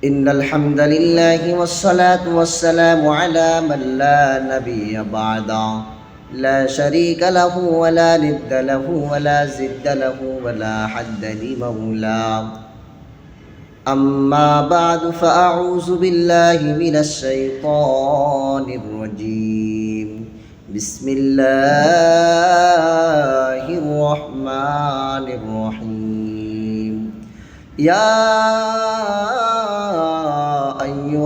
إن الحمد لله والصلاة والسلام على من لا نبي بعد. لا شريك له ولا ند له ولا زد له ولا حد لمولاه أما بعد فأعوذ بالله من الشيطان الرجيم. بسم الله الرحمن الرحيم. يا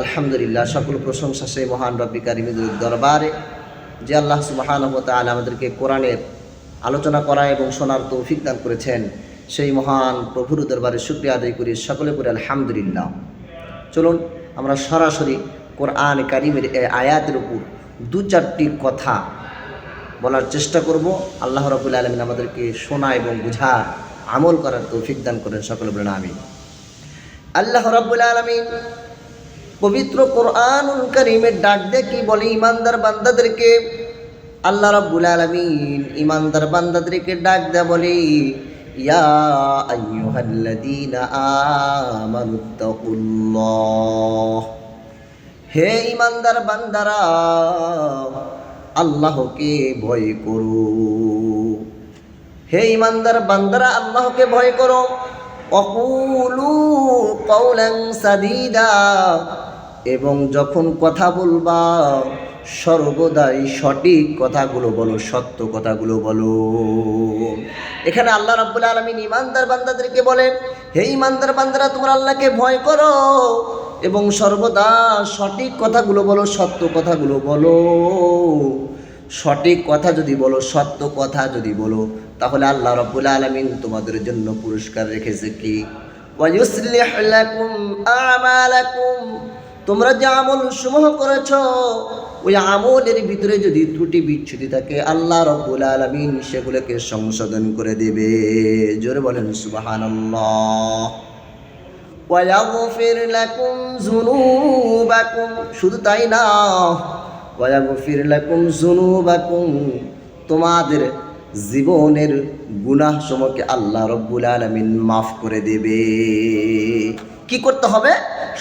আলহামদুলিল্লাহ, সকল প্রশংসা সেই মহান রব্বি কারিমের দরবারে, যে আল্লাহ সুবাহান তাআলা আমাদেরকে কোরআনের আলোচনা করা এবং শোনার তৌফিক দান করেছেন। সেই মহান প্রভুর দরবারে শুক্রিয়া আদায় করি, সকলে করে আলহামদুলিল্লাহ। চলুন, আমরা সরাসরি কোরআন কারিমের আয়াতের উপর দু চারটি কথা বলার চেষ্টা করব। আল্লাহ রবুল আলমিন আমাদেরকে শোনা এবং বুঝার আমল করার তৌফিক দান করেন, সকলে বলেন আমি আল্লাহ রব্বুল আলমিন পবিত্র কোরআনুল করিমের ডাক দিয়ে কি বলে ইমানদার বান্দাদেরকে? আল্লাহ রাব্বুল আলামিন ইমানদার বান্দাদেরকে ডাক দেয়া বলে হে ইমানদার বান্দারা, আল্লাহকে ভয় করো। হে ইমানদার বান্দারা, আল্লাহকে ভয় করো। অকুলু কৌলাং সাদিদা। এবং যখন কথা বলবা, সর্বদাই সঠিক কথাগুলো বলো, সত্য কথাগুলো বলো। এখানে আল্লাহ রাব্বুল আলমিন ইমানদার বান্দাদেরকে বলেন, হে ইমানদার বান্দারা, তোমরা আল্লাহকে ভয় করো এবং সর্বদা সঠিক কথাগুলো বলো, সত্য কথাগুলো বলো। সঠিক কথা যদি বলো, সত্য কথা যদি বলো, তাহলে আল্লাহ রব্বুল আলমিন তোমাদের জন্য পুরস্কার রেখেছে কি? ওয়ায়ুসলিহ লাকুম আমালাকুম তোমরা যে আমল সমূহ করেছ, ওই আমলের ভিতরে যদি ত্রুটি বিচ্ছুতি থাকে, আল্লাহ রব্বুল আলমিন সেগুলোকে সংশোধন করে দেবে। জোরে বলেন যুনুবাকুম। শুধু তাই না তোমাদের জীবনের গুনাহ সমূহকে আল্লাহ রব্বুল আলামিন মাফ করে দেবে। কি করতে হবে?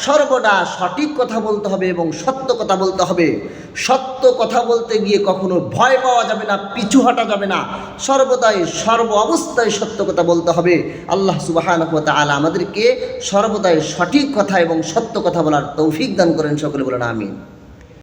সর্বদা সঠিক কথা বলতে হবে এবং সত্য কথা বলতে হবে। সত্য কথা বলতে গিয়ে কখনো ভয় পাওয়া যাবে না, পিছু হটা যাবে না। সর্বদাই, সর্ব অবস্থায় সত্য কথা বলতে হবে। আল্লাহ সুবাহ আলা আমাদেরকে সর্বদাই সঠিক কথা এবং সত্য কথা বলার তৌফিক দান করেন সকলে বলেন, আমিন।